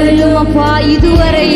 வரையிலும் அப்பா இதுவரை.